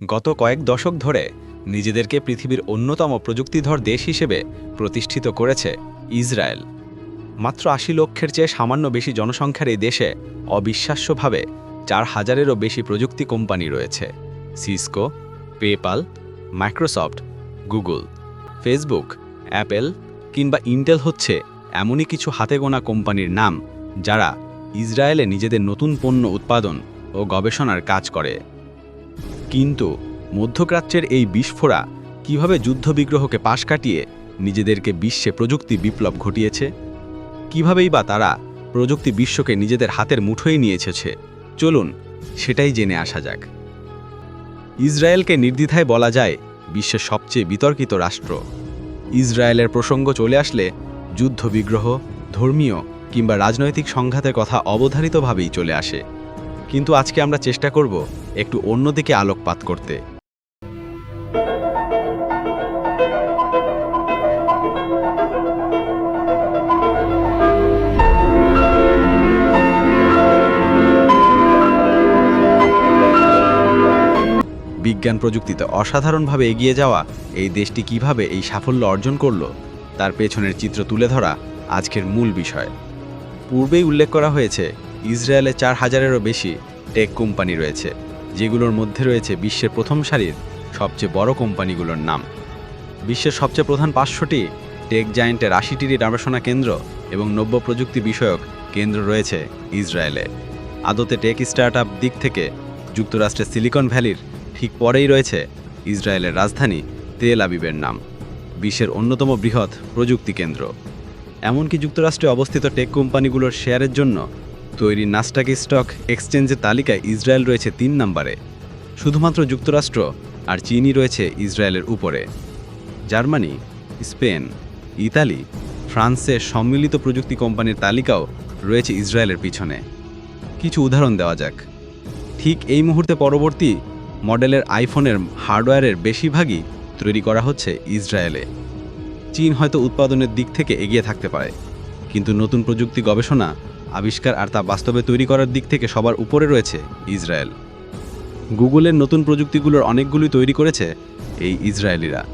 গত কয়েক দশক ধরে নিজেদেরকে পৃথিবীর অন্যতম প্রযুক্তিধর দেশ হিসেবে প্রতিষ্ঠিত করেছে ইসরায়েল। মাত্র আশি লক্ষের চেয়ে সামান্য বেশি জনসংখ্যার এই দেশে অবিশ্বাস্যভাবে চার হাজারেরও বেশি প্রযুক্তি কোম্পানি রয়েছে। Cisco PayPal Microsoft, Google, Facebook, Apple কিংবা ইন্টেল হচ্ছে এমনই কিছু হাতে গোনা কোম্পানির নাম যারা ইসরায়েলে নিজেদের নতুন পণ্য উৎপাদন ও গবেষণার কাজ করে। কিন্তু মধ্যপ্রাচ্যের এই বিস্ফোরা কীভাবে যুদ্ধবিগ্রহকে পাশ কাটিয়ে নিজেদেরকে বিশ্বে প্রযুক্তি বিপ্লব ঘটিয়েছে? কিভাবেই বা তারা প্রযুক্তি বিশ্বকে নিজেদের হাতের মুঠোয় নিয়ে এসেছে? চলুন সেটাই জেনে আসা যাক। ইসরায়েলকে নির্দ্বিধায় বলা যায় বিশ্বের সবচেয়ে বিতর্কিত রাষ্ট্র। ইসরায়েলের প্রসঙ্গ চলে আসলে যুদ্ধবিগ্রহ, ধর্মীয় কিংবা রাজনৈতিক সংঘাতের কথা অবধারিতভাবেই চলে আসে। কিন্তু আজকে আমরা চেষ্টা করব একটু অন্যদিকে আলোকপাত করতে। বিজ্ঞান প্রযুক্তিতে অসাধারণভাবে এগিয়ে যাওয়া এই দেশটি কীভাবে এই সাফল্য অর্জন করল, তার পেছনের চিত্র তুলে ধরা আজকের মূল বিষয়। পূর্বেই উল্লেখ করা হয়েছে ইসরায়েলে চার হাজারেরও বেশি টেক কোম্পানি রয়েছে, যেগুলোর মধ্যে রয়েছে বিশ্বের প্রথম সারির সবচেয়ে বড় কোম্পানিগুলোর নাম। বিশ্বের সবচেয়ে প্রধান পাঁচশোটি টেক জায়েন্টের আশিটিরই গবেষণা কেন্দ্র এবং নব্য প্রযুক্তি বিষয়ক কেন্দ্র রয়েছে ইসরায়েলে। আদতে টেক স্টার্ট দিক থেকে যুক্তরাষ্ট্রের সিলিকন ভ্যালির ঠিক পরেই রয়েছে ইসরায়েলের রাজধানী তেল আবিবের নাম, বিশ্বের অন্যতম বৃহৎ প্রযুক্তি কেন্দ্র। এমনকি যুক্তরাষ্ট্রে অবস্থিত টেক কোম্পানিগুলোর শেয়ারের জন্য তৈরি নাস্টাক স্টক এক্সচেঞ্জের তালিকায় ইসরায়েল রয়েছে তিন নম্বরে, শুধুমাত্র যুক্তরাষ্ট্র আর চীনই রয়েছে ইসরায়েলের উপরে। জার্মানি, স্পেন, ইতালি ফ্রান্সের সম্মিলিত প্রযুক্তি কোম্পানির তালিকাও রয়েছে ইসরায়েলের পিছনে। কিছু উদাহরণ দেওয়া যাক। ঠিক এই মুহূর্তে পরবর্তী মডেলের আইফোনের হার্ডওয়্যারের বেশিরভাগই তৈরি করা হচ্ছে ইসরায়েলে। চীন হয়তো উৎপাদনের দিক থেকে এগিয়ে থাকতে পারে, কিন্তু নতুন প্রযুক্তি গবেষণা আবিষ্কার আর তা বাস্তবে তৈরি করার দিক থেকে সবার উপরে রয়েছে ইসরায়েল। গুগলের নতুন প্রযুক্তিগুলোর অনেকগুলি তৈরি করেছে এই ইসরায়েলিরা।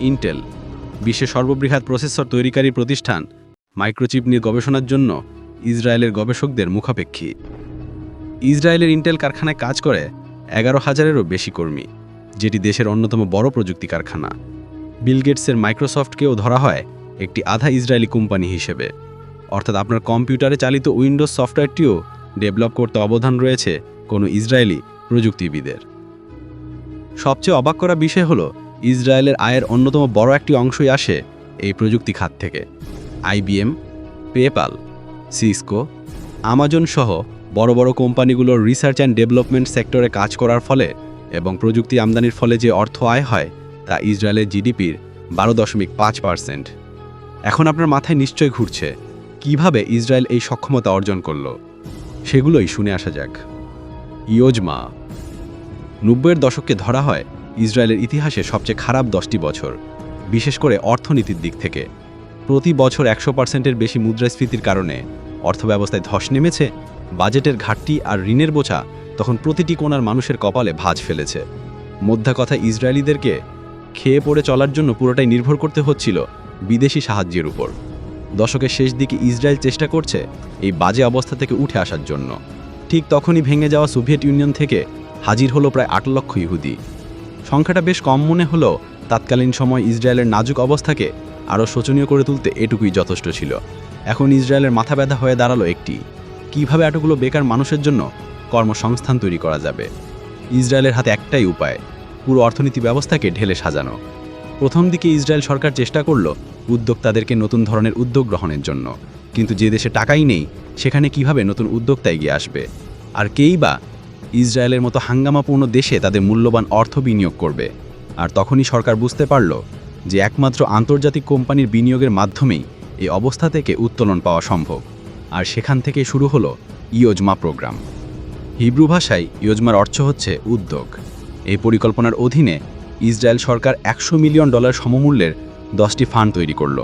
ইন্টেল বিশ্বের সর্ববৃহৎ প্রসেসর তৈরিকারী প্রতিষ্ঠান, মাইক্রোচিপ নিয়ে গবেষণার জন্য ইসরায়েলের গবেষকদের মুখাপেক্ষী। ইসরায়েলের ইন্টেল কারখানায় কাজ করে এগারো হাজারেরও বেশি কর্মী, যেটি দেশের অন্যতম বড় প্রযুক্তি কারখানা। বিল গেটসের মাইক্রোসফটকেও ধরা হয় একটি আধা ইসরায়েলি কোম্পানি হিসেবে। অর্থাৎ আপনার কম্পিউটারে চালিত উইন্ডোজ সফটওয়্যারটিও ডেভেলপ করতে অবদান রয়েছে কোনো ইসরায়েলি প্রযুক্তিবিদের। সবচেয়ে অবাক করা বিষয় হলো, ইসরায়েলের আয়ের অন্যতম বড় একটি অংশই আসে এই প্রযুক্তি খাত থেকে। আইবিএম পেপাল সিসকো, আমাজন সহ বড় বড় কোম্পানিগুলোর রিসার্চ অ্যান্ড ডেভেলপমেন্ট সেক্টরে কাজ করার ফলে এবং প্রযুক্তি আমদানির ফলে যে অর্থ আয় হয়, তা ইসরায়েলের জিডিপির বারো দশমিক পাঁচ পার্সেন্ট। এখন আপনার মাথায় নিশ্চয় ঘুরছে কীভাবে ইসরায়েল এই সক্ষমতা অর্জন করল, সেগুলোই শুনে আসা যাক। ইয়োজমা। নব্বইয়ের দশকে ধরা হয় ইসরায়েলের ইতিহাসে সবচেয়ে খারাপ দশটি বছর, বিশেষ করে অর্থনীতির দিক থেকে। প্রতি বছর একশো পার্সেন্টের বেশি মুদ্রাস্ফীতির কারণে অর্থব্যবস্থায় ধস নেমেছে, বাজেটের ঘাটতি আর ঋণের বোঝা তখন প্রতিটি কোণার মানুষের কপালে ভাঁজ ফেলেছে। মধ্যা কথা ইসরায়েলিদেরকে খেয়ে পড়ে চলার জন্য পুরোটাই নির্ভর করতে হচ্ছিল বিদেশি সাহায্যের উপর। দশকের শেষ দিকে ইসরায়েল চেষ্টা করছে এই বাজে অবস্থা থেকে উঠে আসার জন্য। ঠিক তখনই ভেঙে যাওয়া সোভিয়েত ইউনিয়ন থেকে হাজির হলো প্রায় আট লক্ষ ইহুদি। সংখ্যাটা বেশ কম মনে হলেও তৎকালীন সময় ইসরায়েলের নাজুক অবস্থাকে আরও শোচনীয় করে তুলতে এটুকুই যথেষ্ট ছিল। এখন ইসরায়েলের মাথা ব্যথা হয়ে দাঁড়াল একটি। কীভাবে এতগুলো বেকার মানুষের জন্য কর্মসংস্থান তৈরি করা যাবে? ইসরায়েলের হাতে একটাই উপায়, পুরো অর্থনীতি ব্যবস্থাকে ঢেলে সাজানো। প্রথম দিকে ইসরায়েল সরকার চেষ্টা করল উদ্যোক্তাদেরকে নতুন ধরনের উদ্যোগ গ্রহণের জন্য। কিন্তু যে দেশে টাকাই নেই, সেখানে কীভাবে নতুন উদ্যোক্তা এগিয়ে আসবে? আর কেই বা ইসরায়েলের মতো হাঙ্গামাপূর্ণ দেশে তাদের মূল্যবান অর্থ বিনিয়োগ করবে? আর তখনই সরকার বুঝতে পারল যে একমাত্র আন্তর্জাতিক কোম্পানির বিনিয়োগের মাধ্যমেই এই অবস্থা থেকে উত্তোলন পাওয়া সম্ভব। আর সেখান থেকে শুরু হলো ইয়োজমা প্রোগ্রাম। হিব্রু ভাষায় ইয়োজমার অর্থ হচ্ছে উদ্যোগ। এই পরিকল্পনার অধীনে ইসরায়েল সরকার একশো মিলিয়ন ডলার সমমূল্যের দশটি ফান্ড তৈরি করল।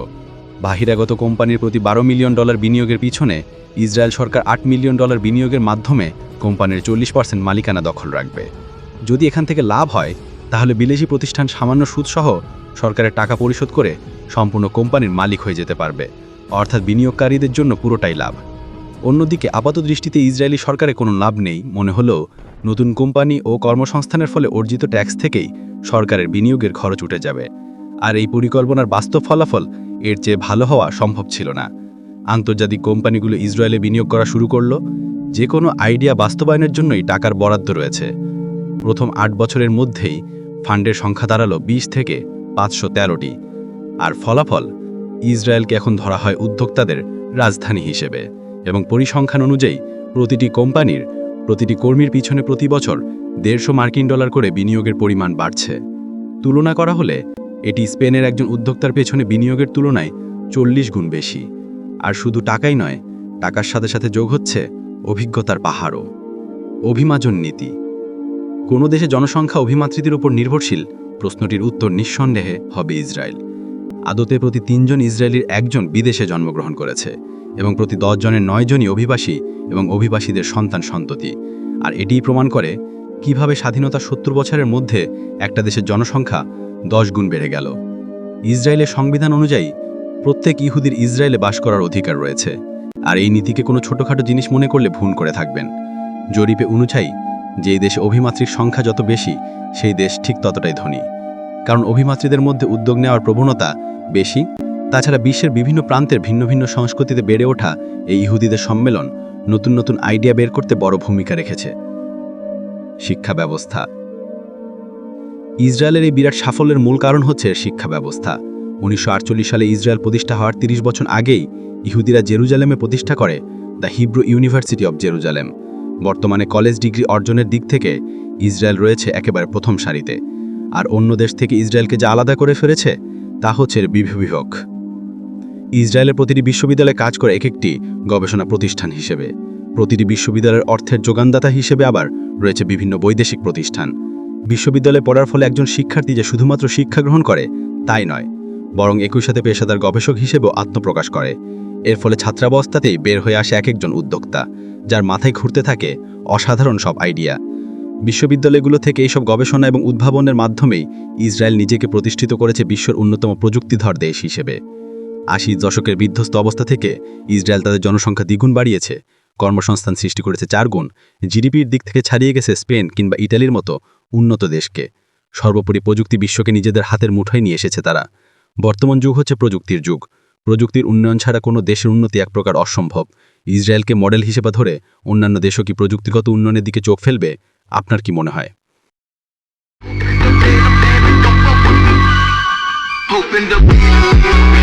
বাহিরাগত কোম্পানির প্রতি বারো মিলিয়ন ডলার বিনিয়োগের পিছনে ইসরায়েল সরকার আট মিলিয়ন ডলার বিনিয়োগের মাধ্যমে কোম্পানির চল্লিশ পার্সেন্ট মালিকানা দখল রাখবে। যদি এখান থেকে লাভ হয়, তাহলে বিদেশি প্রতিষ্ঠান সামান্য সুদসহ সরকারের টাকা পরিশোধ করে সম্পূর্ণ কোম্পানির মালিক হয়ে যেতে পারবে। অর্থাৎ বিনিয়োগকারীদের জন্য পুরোটাই লাভ। অন্যদিকে আপাত দৃষ্টিতে ইসরায়েলি সরকারে কোনো লাভ নেই। মনে হলেও নতুন কোম্পানি ও কর্মসংস্থানের ফলে অর্জিত ট্যাক্স থেকেই সরকারের বিনিয়োগের খরচ উঠে যাবে। আর এই পরিকল্পনার বাস্তব ফলাফল এর চেয়ে ভালো হওয়া সম্ভব ছিল না। আন্তর্জাতিক কোম্পানিগুলো ইসরায়েলে বিনিয়োগ করা শুরু করল। যে কোনো আইডিয়া বাস্তবায়নের জন্যই টাকার বরাদ্দ রয়েছে। প্রথম আট বছরের মধ্যেই ফান্ডের সংখ্যা দাঁড়াল বিশ থেকে পাঁচশো তেরোটি। আর ফলাফল ইসরায়েলকে এখন ধরা হয় উদ্যোক্তাদের রাজধানী হিসেবে। এবং পরিসংখ্যান অনুযায়ী, প্রতিটি কোম্পানির প্রতিটি কর্মীর পিছনে প্রতি বছর দেড়শো মার্কিন ডলার করে বিনিয়োগের পরিমাণ বাড়ছে। তুলনা করা হলে, এটি স্পেনের একজন উদ্যোক্তার পেছনে বিনিয়োগের তুলনায় চল্লিশ গুণ বেশি। আর শুধু টাকাই নয়, টাকার সাথে সাথে যোগ হচ্ছে অভিজ্ঞতার পাহাড়ও। অভিমাজন নীতি। কোনো দেশে জনসংখ্যা অভিমাতৃতির উপর নির্ভরশীল, প্রশ্নটির উত্তর নিঃসন্দেহে হবে ইসরায়েল। আদতে প্রতি তিনজন ইসরায়েলির একজন বিদেশে জন্মগ্রহণ করেছে এবং প্রতি দশ জনের নয় জনই অভিবাসী এবং অভিবাসীদের সন্তান সন্ততি। আর এটিই প্রমাণ করে কীভাবে স্বাধীনতা সত্তর বছরের মধ্যে একটা দেশের জনসংখ্যা দশ গুণ বেড়ে গেল। ইসরায়েলের সংবিধান অনুযায়ী প্রত্যেক ইহুদির ইসরায়েলে বাস করার অধিকার রয়েছে। আর এই নীতিকে কোনো ছোটোখাটো জিনিস মনে করলে ভুল করে থাকবেন। জরিপে অনুযায়ী যে দেশে অভিমাত্রীর সংখ্যা যত বেশি, সেই দেশ ঠিক ততটাই ধনী। কারণ অভিমাত্রীদের মধ্যে উদ্যোগ নেওয়ার প্রবণতা বেশি। তাছাড়া বিশ্বের বিভিন্ন প্রান্তের ভিন্ন ভিন্ন সংস্কৃতিতে বেড়ে ওঠা এই ইহুদিদের সম্মেলন নতুন নতুন আইডিয়া বের করতে বড় ভূমিকা রেখেছে। শিক্ষা ব্যবস্থা। ইসরায়েলের এই বিরাট সাফল্যের মূল কারণ হচ্ছে শিক্ষা ব্যবস্থা। উনিশশো আটচল্লিশ সালে ইসরায়েল প্রতিষ্ঠা হওয়ার ৩০ বছর আগেই ইহুদিরা জেরুজালেমে প্রতিষ্ঠা করে the Hebrew University of Jerusalem. বর্তমানে কলেজ ডিগ্রি অর্জনের দিক থেকে ইসরায়েল রয়েছে একেবারে প্রথম সারিতে। আর অন্য দেশ থেকে ইসরায়েলকে যা আলাদা করে ফেলেছে, তা হচ্ছে বিভবিভক ইসরায়েলের প্রতিটি বিশ্ববিদ্যালয়ে কাজ করে এক একটি গবেষণা প্রতিষ্ঠান হিসেবে। প্রতিটি বিশ্ববিদ্যালয়ের অর্থের যোগানদাতা হিসেবে আবার রয়েছে বিভিন্ন বৈদেশিক প্রতিষ্ঠান। বিশ্ববিদ্যালয়ে পড়ার ফলে একজন শিক্ষার্থী যে শুধুমাত্র শিক্ষা গ্রহণ করে, তাই নয়, বরং একই সাথে পেশাদার গবেষক হিসেবেও আত্মপ্রকাশ করে। এর ফলে ছাত্রাবস্থাতেই বের হয়ে আসে এক একজন উদ্যোক্তা, যার মাথায় ঘুরতে থাকে অসাধারণ সব আইডিয়া। বিশ্ববিদ্যালয়গুলো থেকে এইসব গবেষণা এবং উদ্ভাবনের মাধ্যমেই ইসরায়েল নিজেকে প্রতিষ্ঠিত করেছে বিশ্বের অন্যতম প্রযুক্তিধর দেশ হিসেবে। আশি দশকের বিধ্বস্ত অবস্থা থেকে ইসরায়েল তাদের জনসংখ্যা দ্বিগুণ বাড়িয়েছে। কর্মসংস্থান সৃষ্টি করেছে চার গুণ, জিডিপির দিক থেকে ছাড়িয়ে গেছে স্পেন কিংবা ইটালির মতো উন্নত দেশকে। সর্বোপরি প্রযুক্তি বিশ্বকে নিজেদের হাতের মুঠোয় নিয়ে এসেছে তারা। বর্তমান যুগ হচ্ছে প্রযুক্তির যুগ। প্রযুক্তির উন্নয়ন ছাড়া কোনো দেশের উন্নতি এক প্রকার অসম্ভব। ইসরায়েলকে মডেল হিসেবে ধরে অন্যান্য দেশও কি প্রযুক্তিগত উন্নয়নের দিকে চোখ ফেলবে? আপনার কি মনে হয় say it,